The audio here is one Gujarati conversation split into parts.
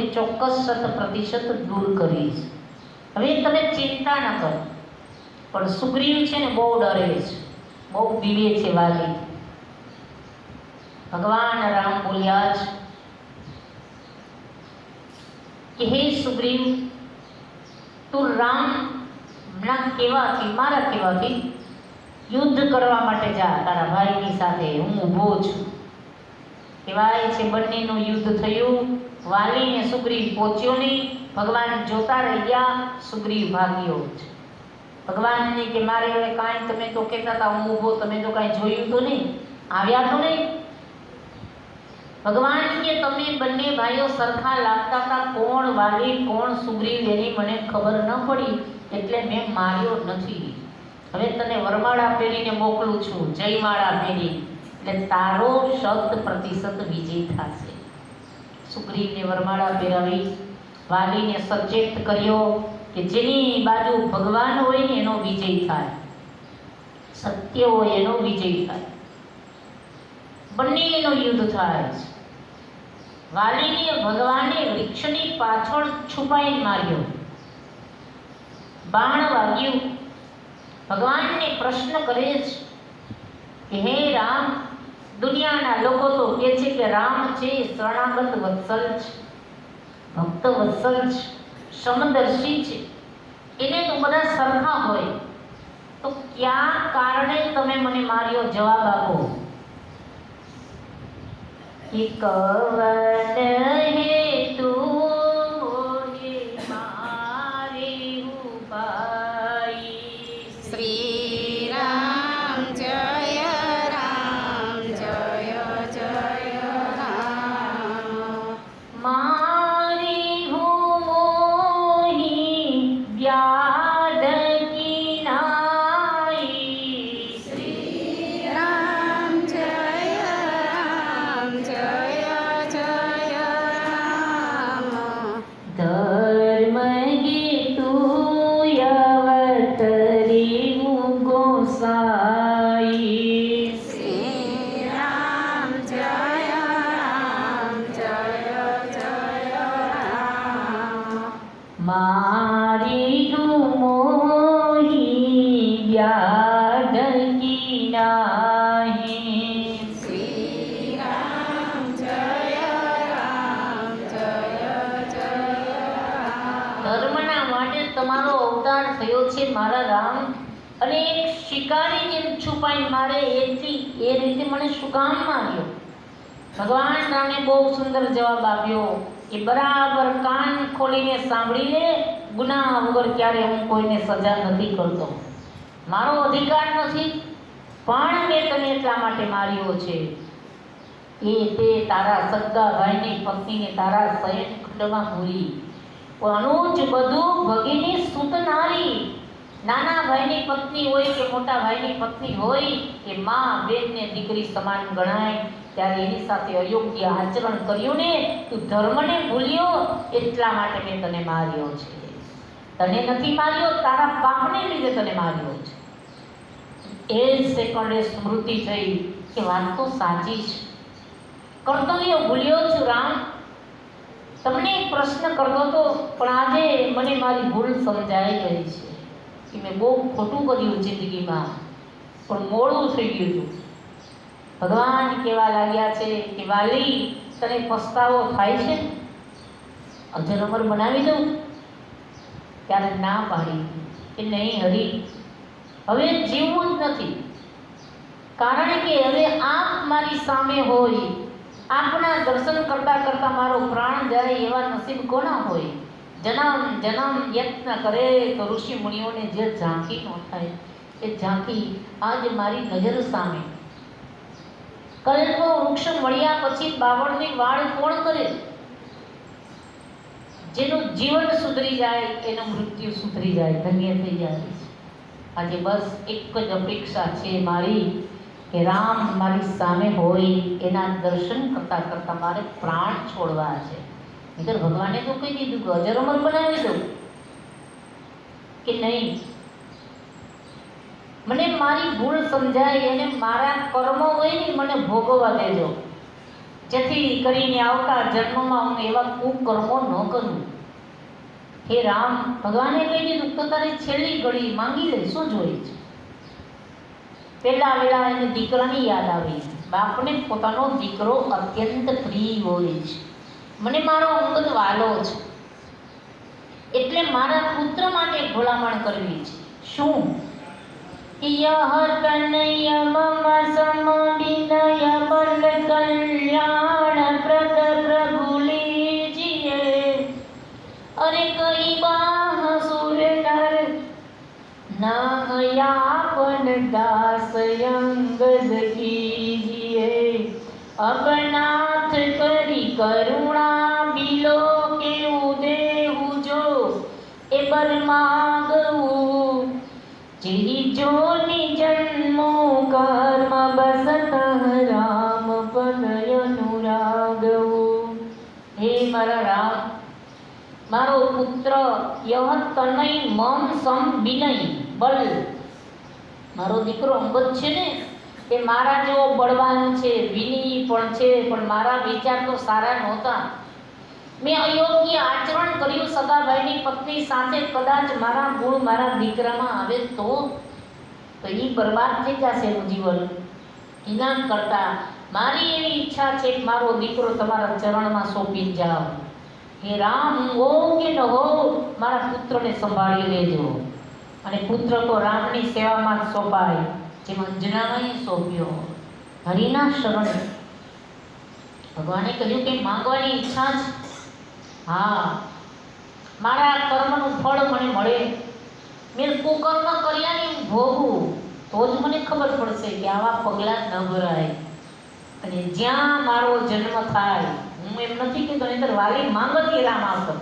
ને ચોક્કસ શત પ્રતિશત દૂર કરીશ. હવે તમે ચિંતા ન કરો. પણ સુગ્રીવ છે ને બહુ ડરે છે. બહુ બીવે છે વાલી. ભગવાન રામ બોલ્યા છે કે હે સુગ્રીવ, તું રામ ના કેવાથી મારા કેવાથી યુદ્ધ કરવા માટે જા. તારા ભાઈની સાથે હું ઊભો છું. કહેવાય છે બંનેનું યુદ્ધ થયું. વાલી ને સુગ્રીવ પહોંચ્યો નહીં. ભગવાન જોતા રહી ગયા સુગ્રીવ ભાગ્યો છે ભગવાનને કે, મારે હવે કાંઈ તમે તો કહેતા હતા, હું ઊભો, તમે તો કાંઈ જોયું તો નહીં. આવ્યા તો નહીં. ભગવાન કે, તમે બંને ભાઈઓ સરખા લાગતા હતા, કોણ વાલી, કોણ સુગ્રીવ એની મને ખબર ન પડી, એટલે મેં માર્યો નથી. હવે તને વરમાળા પહેરીને મોકલું છું, જયમાળા પહેરી, એટલે તારો શબ્દ પ્રતિશત વિજય થશે. સુગ્રીવને વરમાળા પહેરાવી, વાલીને સચેત કર્યો કે જેની બાજુ ભગવાન હોય ને એનો વિજય થાય. સત્ય હોય એનો વિજય થાય. બંનેનો યુદ્ધ થાય છે વાલીને ભગવાને વૃક્ષની પાછળ છુપાઈને માર્યો. બાણ વાગ્યું. ભગવાનને પ્રશ્ન કરે છે કે, હે રામ દુનિયાના લોકો તો કહે છે કે રામ છે શરણાગત વત્સલ છે. ભક્ત વત્સલ છે, સમદર્શી છે. એને તો બધા સરખા હોય. તો ક્યાં કારણે તમે મને માર્યો? જવાબ આપો. કવન હે તું મારી ઉપાઈ શ્રી જેમ મારે એથી એ રીતે મને શું કામ માર્યો. ભગવાન રામે બહુ સુંદર જવાબ આપ્યો કે બરાબર કાન ખોલીને સાંભળી લે, ગુના વગર ક્યારે હું કોઈને સજા નથી કરતો. મારો અધિકાર નથી, પણ મેં તને એટલા માટે માર્યો છે. એ તે તારા સગા ભાઈની પત્નીને તારા શયન ખંડમાં ભૂલી અનુજ બધું ભગીની સુત નાના ભાઈની પત્ની હોય કે મોટા ભાઈની પત્ની હોય કે માં બેનને દીકરી સમાન ગણાય, ત્યારે એની સાથે અયોગ્ય આચરણ કર્યું ને, તું ધર્મને ભૂલ્યો એટલા માટે મેં તને માર્યો છે. તને નથી માર્યો, તારા પાપને લીધે તને માર્યો છે. એ સેકન્ડે સ્મૃતિ થઈ કે વાત તો સાચી છે કર્તવ્ય ભૂલ્યો છું રામ. તમને એક પ્રશ્ન કરતો હતો, પણ આજે મને મારી ભૂલ સમજાઈ ગઈ છે. કે મેં બહુ ખોટું કર્યું જિંદગીમાં, પણ મોડું થઈ ગયું હતું. ભગવાન કેવા લાગ્યા છે કે વાલી, તને પસ્તાવો થાય છે? અજર અમર બનાવી દઉં? ત્યારે ના પાડી કે નહીં હરી? હવે જીવવું જ નથી. કારણ કે હવે આપ મારી સામે હોય. આપના દર્શન કરતાં કરતાં મારો પ્રાણ જાય એવા નસીબ કોના હોય? જન્મ જન્મ યત્ન કરે તો ઋષિ મુનિઓને જે ઝાંખી ન થાય, એ ઝાંખી આજ મારી નજર સામે. કલ્પ વૃક્ષ મળ્યા પછી બાવળની વાળ કોણ કરે? જેનું જીવન સુધરી જાય, એનું મૃત્યુ સુધરી જાય, ધન્ય થઈ જાય આજે બસ એક જ અપેક્ષા છે મારી, કે રામ મારી સામે હોય, એના દર્શન કરતાં કરતાં મારે પ્રાણ છોડવા છે. નહીતર ભગવાને તો કહી દીધું કે અજર અમર બનાવી દઉં કે નહીં મને મારી ભૂલ સમજાય અને મારા કર્મો હોય ને મને ભોગવવા દેજો જેથી કરીને આવતા જન્મમાં હું એવા કુકર્મો ન કરું હે રામ ભગવાને કહી દીધું તો તારી છેલ્લી ઘડી માંગી લે શું જોઈએ છે પહેલા વેલા એને દીકરાની યાદ આવી બાપને પોતાનો દીકરો અત્યંત પ્રિય હોય છે મને મારો અંગત વાલો છે એટલે મારા પુત્ર માટે ભલામણ કરવી છે. શું? યહ તનય મમ સમ વિનય બલ કલ્યાણ પ્રદ પ્રભુલીજીએ. અરે કઈ બાહ સુર નર નાયાપન દાસ અંગદ કીજીએ કરી કરુણા બિલો કેવું દેવું જો? એ બર માગવું. જેહી જોની જન્મો કર્મ બસત રામ પદ અનુરાગવું. હે મારા રામ, મારો પુત્ર યહ તનય મમ સમ વિનય બલ. મારો દીકરો અંગત છે ને એ મારા જેવો બળવાન છે, વિનયી પણ છે, પણ મારા વિચાર તો સારા નહોતા. મેં અયોગ્ય આચરણ કર્યું સગાભાઈની પત્ની સાથે, કદાચ મારા ગુણ મારા દીકરામાં આવે તો? તો એ બરબાદ થઈ જશે એનું જીવન એના કરતા મારી એવી ઈચ્છા છે કે મારો દીકરો તમારા ચરણમાં સોંપી જાઓ હે રામ હું કે ન હો, મારા પુત્રને સંભાળી લેજો. અને પુત્ર તો રામની સેવામાં જ સોંપાય. જેમ અંજનામાએ સોંપ્યો, હરિના શરણે. ભગવાને કહ્યું કે માંગવાની ઈચ્છા જ. હા, મારા કર્મનું ફળ મને મળે. મેં કુકર્મ કર્યા ને હું ભોગવું તો જ મને ખબર પડશે કે આવા પગલાં ન ભરાય. અને જ્યાં મારો જન્મ થાય, હું એમ નથી કે અંદર વાલી માંગતી રામ આવતો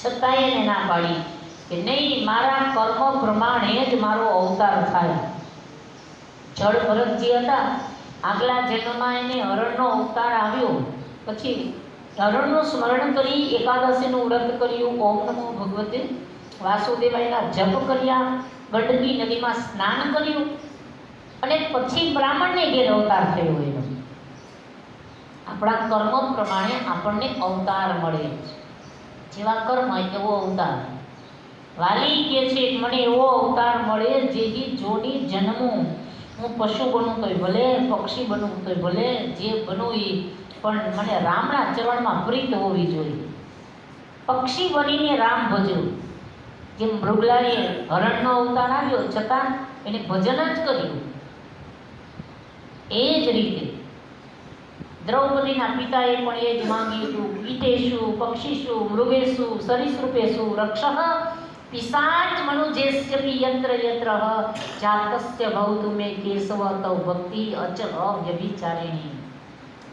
છતાંય એને ના પાડી કે નહીં, મારા કર્મ પ્રમાણે જ મારો અવતાર થાય. જળ ભરતજી હતા. આગલા જન્મમાં એને હરણનો અવતાર આવ્યો. પછી હરણનું સ્મરણ કરી એકાદશીનું વ્રત કર્યું. ઓમ નમો ભગવતે વાસુદેવાયના જપ કર્યા. ગંડકી નદીમાં સ્નાન કર્યું. અને પછી બ્રાહ્મણને ઘેર અવતાર થયો એનો. આપણા કર્મ પ્રમાણે આપણને અવતાર મળે જેવા કર્મ એવો અવતાર. વાલી કે છે, મને એવો અવતાર મળે જેથી જોડી જન્મું હું પશુ બનું તોય ભલે, પક્ષી બનું તોય ભલે, જે બનવું એ પણ મને રામના ચરણમાં પ્રીત હોવી જોઈએ. પક્ષી બનીને રામ ભજવું જેમ મૃગલાએ હરણનો અવતાર આવ્યો છતાં એને ભજન જ કર્યું. એ જ રીતે દ્રૌપદીના પિતાએ પણ એ જ માંગ્યું હતું ગીતેશુ પક્ષીશુ મૃગેશુ સરીસૃપેશુ રક્ષઃ પિશાચ મનુજેસ્ય યંત્ર યંત્ર જાતસ્ય ભવતુ મે કેશવ તવ ભક્તિ અચલ વ્યભિચારિણી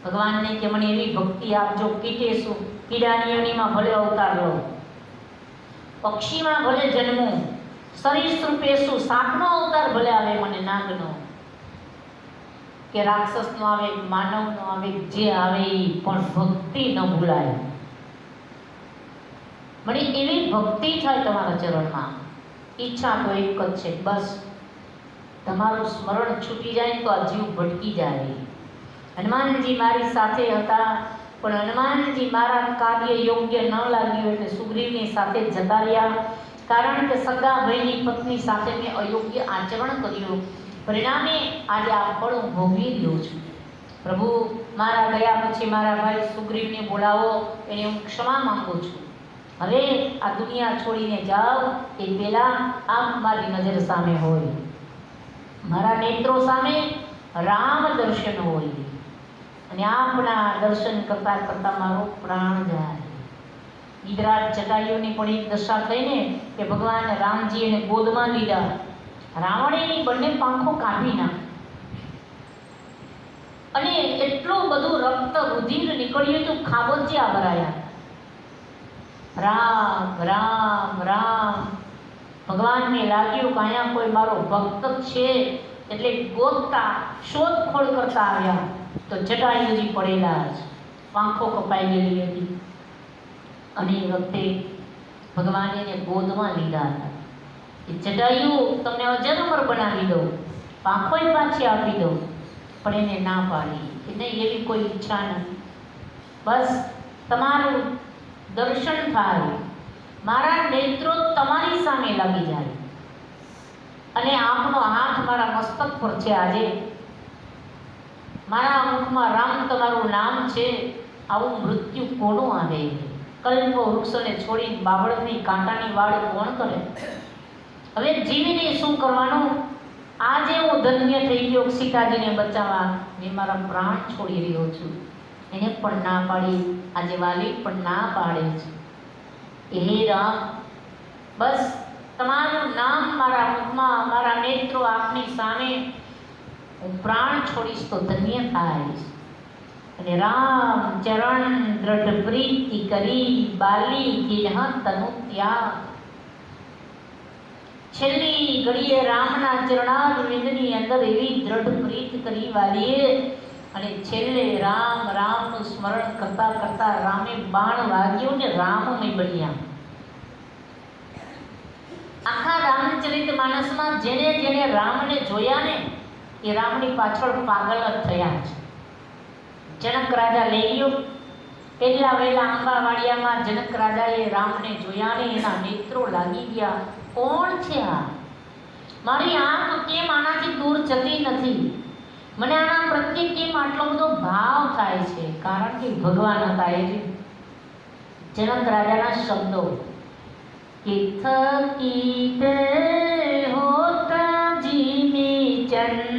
ભગવાનને કે મને એવી ભક્તિ આપજો કીટેશુ કીડાની યોનિમાં ભલે અવતાર લો પક્ષીમાં ભલે જન્મું સરીસૃપેશુ સાપનો અવતાર ભલે આવે મને નાગનો કે રાક્ષસનો આવે માનવનો આવે જે આવે એ પણ ભક્તિ ન ભૂલાય મને એવી ભક્તિ થાય તમારા ચરણમાં. ઈચ્છા તો એક જ છે, બસ. તમારું સ્મરણ છૂટી જાય તો આ જીવ ભટકી જાય. હનુમાનજી મારી સાથે હતા, પણ હનુમાનજી મારા કાર્ય યોગ્ય ન લાગ્યું એટલે સુગ્રીવની સાથે જતા રહ્યા. કારણ કે સગા ભાઈની પત્ની સાથે મેં અયોગ્ય આચરણ કર્યું. પરિણામે આજે આ ફળ હું ભોગવી રહ્યો છું. પ્રભુ, મારા ગયા પછી મારા ભાઈ સુગ્રીવને બોલાવો, એને હું ક્ષમા માંગુ છું. હવે આ દુનિયા છોડીને જાઓ એ પહેલાં આમ મારી નજર સામે હોય. મારા નેત્રો સામે રામ દર્શન હોય. અને આપના દર્શન કરતાં કરતાં મારો પ્રાણ જાય. ઈદરાજ જટાયુની પણ એક દશા થઈને કે ભગવાન રામજી એને ગોદમાં લીધા. રાવણે બંને પાંખો કાપી નાખી. અને એટલું બધું રક્ત રુધિર નીકળ્યું હતું, ખાબોચિયા ભરાયા. રામ રામ રામ. ભગવાનને લાગ્યું કે અહીંયા કોઈ મારો ભક્ત છે. એટલે ગોતતા, શોધખોળ કરતા આવ્યા. તો જટાયુજી પડેલા જ. પાંખો કપાઈ ગયેલી હતી અને એ વખતે ભગવાને એને ગોદમાં લીધા હતા. એ જટાયુ, તમને અજરમર બનાવી દઉં. પાંખોય પાછી આપી દઉં. પણ એને ના પાડી. નહીં એવી કોઈ ઈચ્છા નથી. બસ તમારું દર્શન થાય. મારા નેત્રો તમારી સામે લાગી જાય. અને આપનો હાથ મારા મસ્તક પર છે આજે. મારા મુખમાં રામ તમારું નામ છે. આવું મૃત્યુ કોનું આવે? કલ્પો વૃક્ષોને છોડી બાબળની કાંટાની વાડ કોણ કરે? હવે જીવીને શું કરવાનું? આજે હું ધન્ય થઈ ગયો સીતાજીને બચાવવા મેં મારા પ્રાણ છોડી રહ્યો છું. એને પણ ના પાડી, આજે વાલી પણ ના પાડે છે. હે રામ, બસ તમારું નામ મારા મુખમાં, મારા નેત્રો આપની સામે હું પ્રાણ છોડીશ તો ધન્ય થાઈશ અને રામ ચરણ દ્રઢ પ્રીતિ કરી, બાલી કિન્હ તનુ ત્યાગ. છેલ્લી ઘડીએ રામના ચરણારવિંદની અંદર એવી દ્રઢ પ્રીત કરી વાલીએ અને છેલ્લે રામ, રામનું સ્મરણ કરતા કરતા રામે બાણ વાગ્યું ને રામમય બન્યા. આખા રામચરિત માનસમાં જેને જેને રામને જોયા ને, એ રામની પાછળ પાગલ જ થયા છે. જનક રાજા લઈ ગયો. પહેલા વહેલા આંબાવાડિયામાં જનક રાજાએ રામને જોયા ને એના નેત્રો લાગી ગયા. કોણ છે આ? મારી આંખ કેમ આનાથી દૂર જતી નથી? મને આના પ્રત્યે કેમ આટલો બધો ભાવ થાય છે? કારણ કે ભગવાન હતા એ જનક રાજાના શબ્દો. કે થકી હો જીમી ચંદ